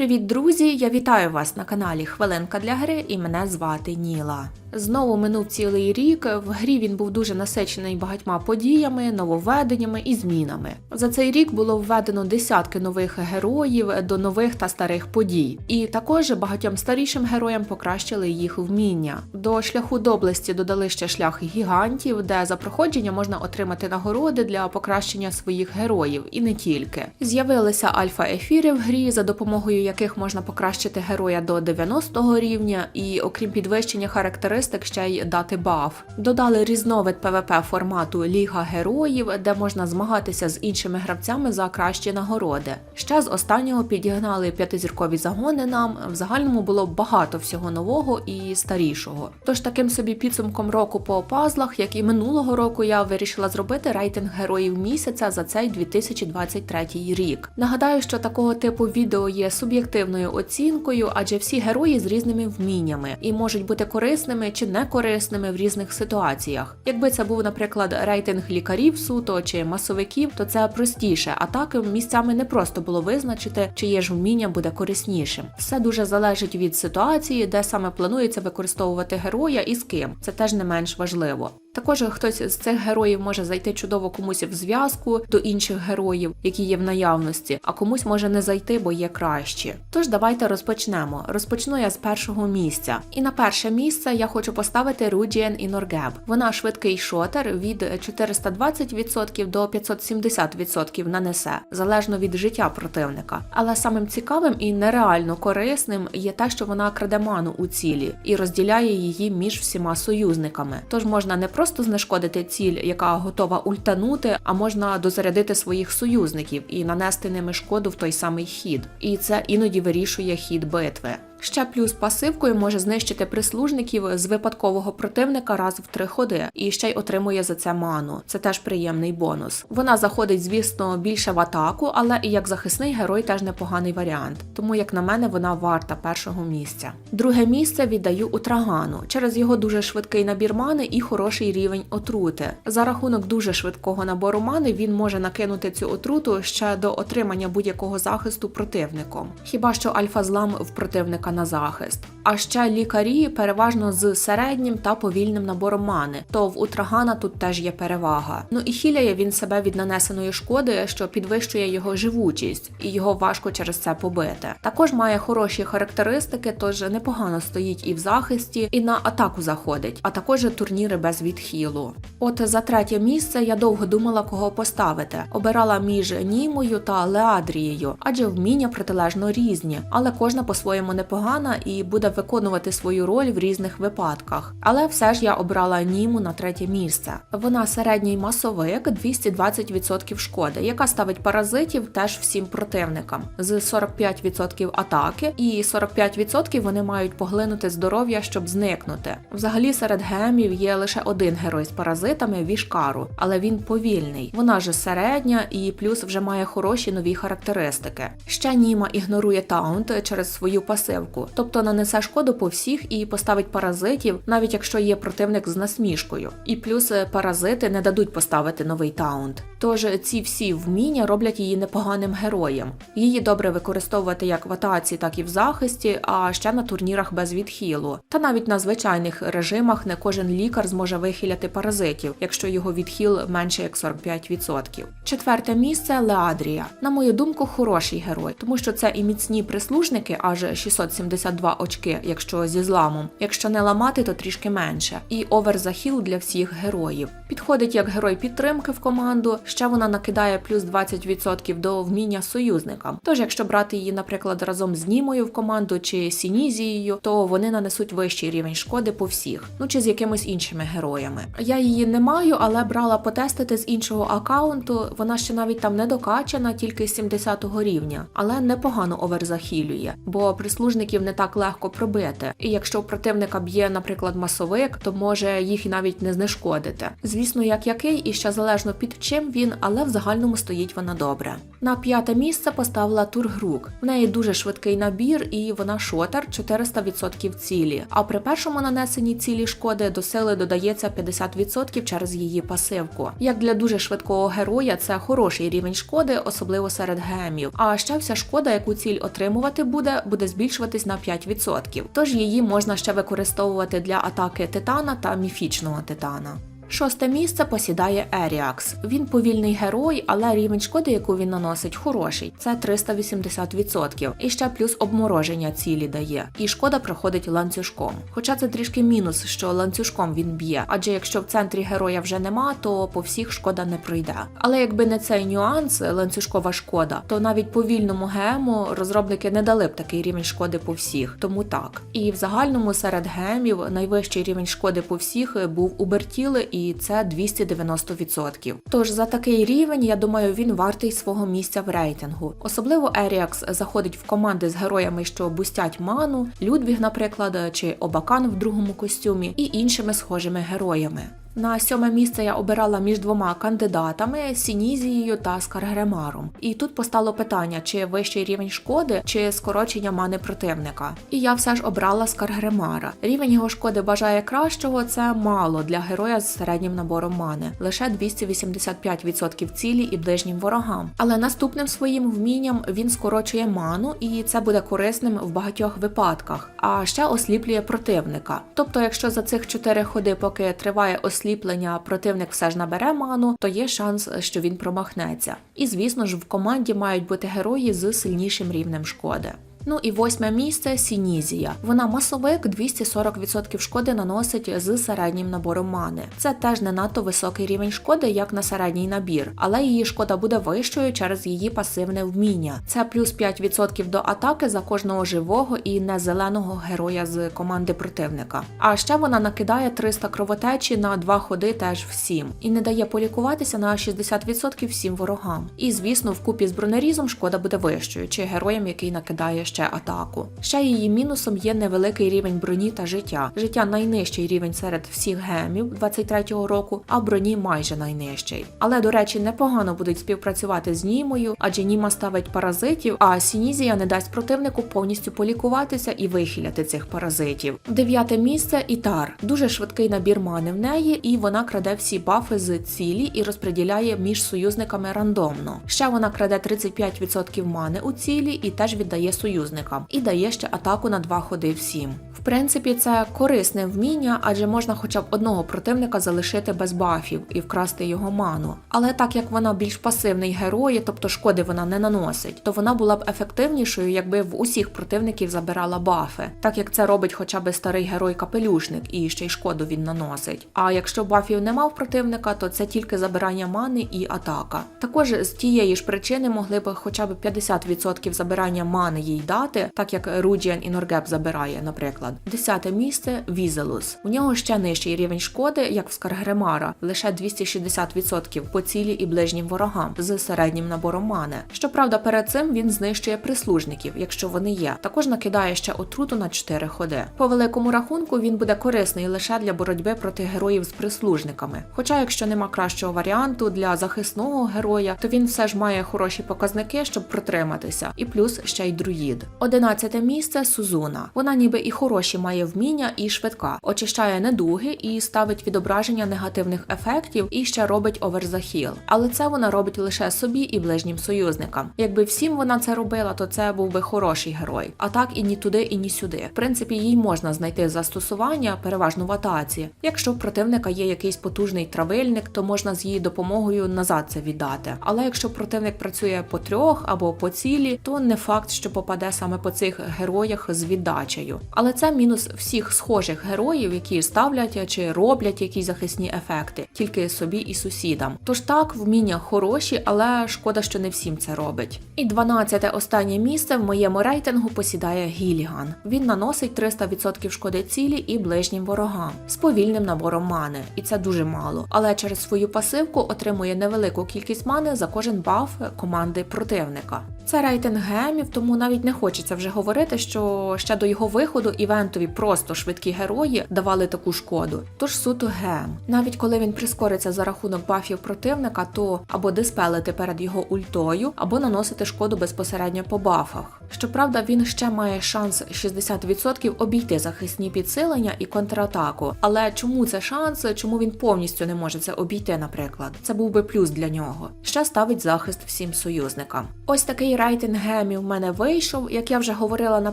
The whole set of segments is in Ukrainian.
Привіт, друзі! Я вітаю вас на каналі Хвилинка для гри і мене звати Ніла. Знову минув цілий рік. В грі він був дуже насичений багатьма подіями, нововведеннями і змінами. За цей рік було введено десятки нових героїв до нових та старих подій. І також багатьом старішим героям покращили їх вміння. До шляху доблесті додали ще шлях гігантів, де за проходження можна отримати нагороди для покращення своїх героїв, і не тільки. З'явилися альфа-ефіри в грі, за допомогою яких можна покращити героя до 90 рівня, і окрім підвищення характеристик, ще й дати баф. Додали різновид ПВП формату Ліга героїв, де можна змагатися з іншими гравцями за кращі нагороди. Ще з останнього підігнали п'ятизіркові загони нам. В загальному було багато всього нового і старішого. Тож таким собі підсумком року по пазлах, як і минулого року, я вирішила зробити рейтинг героїв місяця за цей 2023 рік. Нагадаю, що такого типу відео є суб'єктивною оцінкою, адже всі герої з різними вміннями і можуть бути корисними чи не корисними в різних ситуаціях. Якби це був, наприклад, рейтинг лікарів суто чи масовиків, то це простіше, а так місцями не просто було визначити, чиє ж вміння буде кориснішим. Все дуже залежить від ситуації, де саме планується використовувати героя і з ким. Це теж не менш важливо. Також хтось з цих героїв може зайти чудово комусь в зв'язку до інших героїв, які є в наявності, а комусь може не зайти, бо є кращі. Тож давайте розпочнемо. Розпочну я з першого місця. І на перше місце я хочу поставити Руджіен Іноргеб. Вона швидкий шотер від 420% до 570% нанесе, залежно від життя противника. Але самим цікавим і нереально корисним є те, що вона краде ману у цілі і розділяє її між всіма союзниками. Тож можна не просто знешкодити ціль, яка готова ультанути, а можна дозарядити своїх союзників і нанести ними шкоду в той самий хід. І це іноді вирішує хід битви. Ще плюс пасивкою може знищити прислужників з випадкового противника раз в три ходи, і ще й отримує за це ману. Це теж приємний бонус. Вона заходить, звісно, більше в атаку, але і як захисний герой теж непоганий варіант. Тому, як на мене, вона варта першого місця. Друге місце віддаю Утрагану через його дуже швидкий набір мани і хороший рівень отрути. За рахунок дуже швидкого набору мани він може накинути цю отруту ще до отримання будь-якого захисту противником. Хіба що альфа-злам в противника на захист. А ще лікарі переважно з середнім та повільним набором мани, то в Утрагана тут теж є перевага. Ну і хіляє він себе від нанесеної шкоди, що підвищує його живучість, і його важко через це побити. Також має хороші характеристики, тож непогано стоїть і в захисті, і на атаку заходить, а також турніри без відхилу. От за третє місце я довго думала, кого поставити. Обирала між Німою та Леадрією, адже вміння протилежно різні, але кожна по-своєму непогана і буде виконувати свою роль в різних випадках. Але все ж я обрала Німу на третє місце. Вона середній масовик 220% шкоди, яка ставить паразитів теж всім противникам з 45% атаки, і 45% вони мають поглинути здоров'я, щоб зникнути. Взагалі серед гемів є лише один герой з паразитами Вішкару, але він повільний. Вона ж середня і плюс вже має хороші нові характеристики. Ще Німа ігнорує таунт через свою пасивку, тобто нанесе шкоду по всіх і поставить паразитів, навіть якщо є противник з насмішкою. І плюс е, паразити не дадуть поставити новий таунт. Тож ці всі вміння роблять її непоганим героєм. Її добре використовувати як в атаці, так і в захисті, а ще на турнірах без відхилу. Та навіть на звичайних режимах не кожен лікар зможе вихиляти паразитів, якщо його відхил менше як 45%. Четверте місце Леадрія. На мою думку, хороший герой, тому що це і міцні прислужники, аж 672 очки, якщо зі зламом. Якщо не ламати, то трішки менше. І оверзахіл для всіх героїв. Підходить як герой підтримки в команду. Ще вона накидає плюс 20% до вміння союзникам. Тож, якщо брати її, наприклад, разом з Німою в команду чи Сінізією, то вони нанесуть вищий рівень шкоди по всіх, ну чи з якимись іншими героями. Я її не маю, але брала потестити з іншого аккаунту. Вона ще навіть там не докачана, тільки з 70-го рівня, але непогано оверзахілює, бо прислужників не так легко пробити. І якщо противника б'є, наприклад, масовик, то може їх і навіть не знешкодити. Звісно, як який, і ще залежно під чим він, але в загальному стоїть вона добре. На п'яте місце поставила Тургрук. В неї дуже швидкий набір, і вона шотер 400% цілі. А при першому нанесенні цілі шкоди до сили додається 50% через її пасивку. Як для дуже швидкого героя, це хороший рівень шкоди, особливо серед гемів. А ще вся шкода, яку ціль отримувати буде, буде збільшуватись на 5%. Тож її можна ще використовувати для атаки титана та міфічного титана. Шосте місце посідає Еріакс. Він повільний герой, але рівень шкоди, яку він наносить, хороший. Це 380%. І ще плюс обмороження цілі дає. І шкода проходить ланцюжком. Хоча це трішки мінус, що ланцюжком він б'є, адже якщо в центрі героя вже нема, то по всіх шкода не пройде. Але якби не цей нюанс, ланцюжкова шкода, то навіть повільному гему розробники не дали б такий рівень шкоди по всіх. Тому так. І в загальному серед гемів найвищий рівень шкоди по всіх був у Бертіли і і це 290%. Тож за такий рівень, я думаю, він вартий свого місця в рейтингу. Особливо Еріакс заходить в команди з героями, що бустять ману, Людвіг, наприклад, чи Обакан в другому костюмі, і іншими схожими героями. На сьоме місце я обирала між двома кандидатами Сінізією та Скаргремаром. І тут постало питання, чи вищий рівень шкоди, чи скорочення мани противника. І я все ж обрала Скаргремара. Рівень його шкоди бажає кращого, це мало для героя з середнім набором мани, лише 285% цілі і ближнім ворогам. Але наступним своїм вмінням він скорочує ману, і це буде корисним в багатьох випадках, а ще осліплює противника. Тобто, якщо за цих 4 ходи, поки триває осліплення, противник все ж набере ману, то є шанс, що він промахнеться. І звісно ж, в команді мають бути герої з сильнішим рівнем шкоди. Ну і восьме місце Сінізія. Вона масовик 240% шкоди наносить з середнім набором мани. Це теж не надто високий рівень шкоди, як на середній набір, але її шкода буде вищою через її пасивне вміння. Це плюс 5% до атаки за кожного живого і незеленого героя з команди противника. А ще вона накидає 300 кровотечі на два ходи теж всім, і не дає полікуватися на 60% всім ворогам. І звісно, вкупі з бронерізом шкода буде вищою, чи героєм, який накидає ще атаку. Ще її мінусом є невеликий рівень броні та життя. Життя найнижчий рівень серед всіх гемів 23-го року, а броні майже найнижчий. Але, до речі, непогано будуть співпрацювати з Німою, адже Німа ставить паразитів, а Сінізія не дасть противнику повністю полікуватися і вихиляти цих паразитів. Дев'яте місце Ітар. Дуже швидкий набір мани в неї, і вона краде всі бафи з цілі і розподіляє між союзниками рандомно. Ще вона краде 35% мани у цілі і теж віддає союзникам союзникам і дає ще атаку на два ходи всім. В принципі, це корисне вміння, адже можна хоча б одного противника залишити без бафів і вкрасти його ману. Але так як вона більш пасивний герой, тобто шкоди вона не наносить, то вона була б ефективнішою, якби в усіх противників забирала бафи, так як це робить хоча б старий герой-капелюшник і ще й шкоду він наносить. А якщо бафів не мав противника, то це тільки забирання мани і атака. Також з тієї ж причини могли б хоча б 50% забирання мани їй дати, так як Руджіан і Норгеп забирає, наприклад. Десяте місце Візелус. У нього ще нижчий рівень шкоди, як в Скаргремара, лише 260% по цілі і ближнім ворогам з середнім набором мани. Щоправда, перед цим він знищує прислужників, якщо вони є. Також накидає ще отруту на 4 ходи. По великому рахунку він буде корисний лише для боротьби проти героїв з прислужниками. Хоча, якщо нема кращого варіанту для захисного героя, то він все ж має хороші показники, щоб протриматися, і плюс ще й друїд. Одинадцяте місце Сузуна. Вона ніби і хороші має вміння і швидка, очищає недуги і ставить відображення негативних ефектів і ще робить оверзахіл. Але це вона робить лише собі і ближнім союзникам. Якби всім вона це робила, то це був би хороший герой. А так і ні туди, і ні сюди. В принципі, їй можна знайти застосування, переважно в атаці. Якщо в противника є якийсь потужний травильник, то можна з її допомогою назад це віддати. Але якщо противник працює по трьох або по цілі, то не факт, що попаде саме по цих героях з віддачею. Але це мінус всіх схожих героїв, які ставлять чи роблять якісь захисні ефекти, тільки собі і сусідам. Тож так, вміння хороші, але шкода, що не всім це робить. І 12 останнє місце в моєму рейтингу посідає Гіліган. Він наносить 300% шкоди цілі і ближнім ворогам з повільним набором мани, і це дуже мало. Але через свою пасивку отримує невелику кількість мани за кожен баф команди противника. Це рейтинг гемів, тому навіть не хочеться вже говорити, що ще до його виходу івентові просто швидкі герої давали таку шкоду. Тож суто гем. Навіть коли він прискориться за рахунок бафів противника, то або диспелити перед його ультою, або наносити шкоду безпосередньо по бафах. Щоправда, він ще має шанс 60% обійти захисні підсилення і контратаку. Але чому це шанс? Чому він повністю не може це обійти, наприклад? Це був би плюс для нього. Ще ставить захист всім союзникам. Ось такий рейтинг гемів в мене вийшов. Як я вже говорила на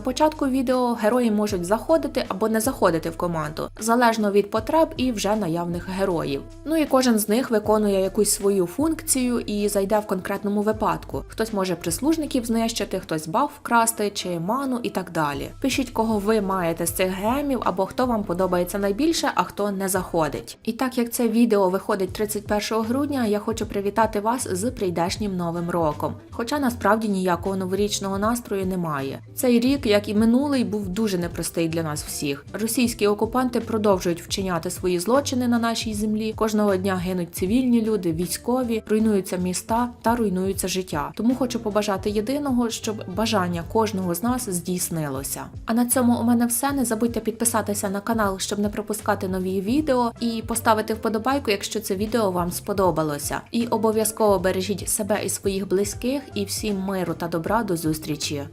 початку відео, герої можуть заходити або не заходити в команду, залежно від потреб і вже наявних героїв. Ну і кожен з них виконує якусь свою функцію і зайде в конкретному випадку. Хтось може прислужників знищити, хтось баф вкрасти чи ману і так далі. Пишіть, кого ви маєте з цих гемів, або хто вам подобається найбільше, а хто не заходить. І так як це відео виходить 31 грудня, я хочу привітати вас з прийдешнім новим роком. Хоча насправді ніякого новорічного настрою немає. Цей рік, як і минулий, був дуже непростий для нас всіх. Російські окупанти продовжують вчиняти свої злочини на нашій землі. Кожного дня гинуть цивільні люди, військові, руйнуються міста та руйнується життя. Тому хочу побажати єдиного, щоб бажання кожного з нас здійснилося. А на цьому у мене все. Не забудьте підписатися на канал, щоб не пропускати нові відео, і поставити вподобайку, якщо це відео вам сподобалося. І обов'язково бережіть себе і своїх близьких, і всім миру та добра до зустрічі.